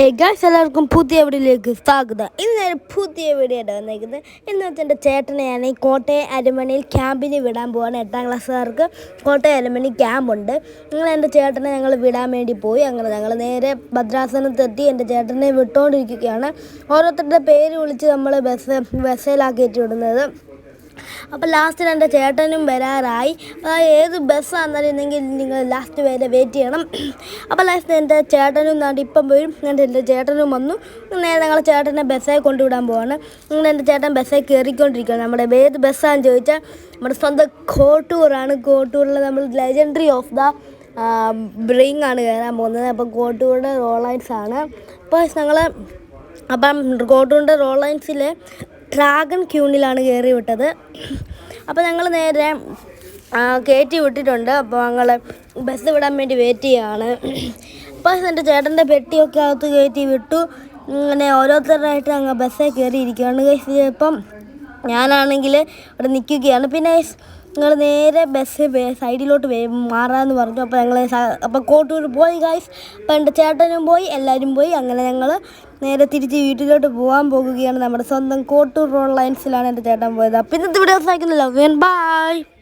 Hey guys എല്ലാവർക്കും പുതിയ വീഡിയോയിലേക്ക് സ്വാഗതം. ഇന്ന് ഒരു പുതിയ വീഡിയോ ആയിട്ട് വന്നേക്കുന്നത്. ഇന്ന് വെച്ചാൽ എന്റെ ചേട്ടനെ ഞാൻ ഈ കോട്ടയം അരമണിയിൽ ക്യാമ്പിന് വിടാൻ പോവാണ് എട്ടാം ക്ലാസ്സുകാർക്ക്. കോട്ടയം അരമണി ക്യാമ്പുണ്ട് ഞങ്ങൾ എന്റെ ചേട്ടനെ ഞങ്ങൾ വിടാൻ വേണ്ടി പോയി. അങ്ങനെ ഞങ്ങൾ നേരെ ഭദ്രാസനത്തെത്തി. എന്റെ ചേട്ടനെ വിട്ടുകൊണ്ടിരിക്കുകയാണ് ഓരോരുത്തരുടെ പേര് വിളിച്ച് നമ്മൾ ബസ് ബസ്സിലാക്കിയിട്ട് വിടുന്നത്. അപ്പോൾ ലാസ്റ്റ് എന്റെ ചേട്ടനും വരാറായി. അപ്പോൾ ഏത് ബസ്സാണെന്നറിയുന്നെങ്കിൽ നിങ്ങൾ ലാസ്റ്റ് വരെ വെയിറ്റ് ചെയ്യണം. അപ്പോൾ ലാസ്റ്റ് എന്റെ ചേട്ടനും നാട്ടിൽ ഇപ്പം വരും. എന്റെ എന്റെ ചേട്ടനും വന്നു. നേരെ ഞങ്ങൾ ചേട്ടനെ ബസ്സേ കൊണ്ടുവിടാൻ പോവാണ്. ഇങ്ങനെ എന്റെ ചേട്ടൻ ബസ്സേ കയറിക്കൊണ്ടിരിക്കുകയാണ് നമ്മുടെ ഏത് ബസ്സാണെന്ന് ചോദിച്ചാൽ നമ്മുടെ സ്വന്തം കോട്ടൂറാണ് കോട്ടൂറിൽ നമ്മൾ ലെജൻഡറി ഓഫ് ദ ബ്രിങ് ആണ് കയറാൻ പോകുന്നത്. അപ്പം റോൾ റോളൈൻസ് ആണ്. അപ്പോൾ ഞങ്ങൾ അപ്പം കോട്ടൂറിന്റെ റോളൈൻസിൽ ഡ്രാഗൺ ക്യൂണിലാണ് കയറി വിട്ടത്. അപ്പോൾ ഞങ്ങൾ നേരെ കയറ്റി വിട്ടിട്ടുണ്ട്. അപ്പോൾ ഞങ്ങൾ ബസ് വിടാൻ വേണ്ടി വെയിറ്റ് ചെയ്യുകയാണ് അപ്പോൾ എന്റെ ചേട്ടന്റെ പെട്ടിയൊക്കെ അകത്ത് കയറ്റി വിട്ടു. ഇങ്ങനെ ഓരോരുത്തരായിട്ട് അങ്ങ് ബസ്സിൽ കയറിയിരിക്കുകയാണ്. ഇപ്പം ഞാനാണെങ്കിൽ ഇവിടെ നിൽക്കുകയാണ്. പിന്നെ നിങ്ങൾ നേരെ ബസ് സൈഡിലോട്ട് മാറാമെന്ന് പറഞ്ഞു. അപ്പോൾ ഞങ്ങൾ അപ്പോൾ കോട്ടൂർ പോയി ഗായ്സ് അപ്പോൾ എന്റെ ചേട്ടനും പോയി എല്ലാവരും പോയി. അങ്ങനെ ഞങ്ങൾ നേരെ തിരിച്ച് വീട്ടിലോട്ട് പോകാൻ പോകുകയാണ് നമ്മുടെ സ്വന്തം കോട്ടൂർ റോഡ് ലൈൻസിലാണ് എന്റെ ചേട്ടൻ പോയത്. അപ്പോൾ ഇന്നത്തെ വീഡിയോ സഹായിക്കുന്നില്ല ബൈ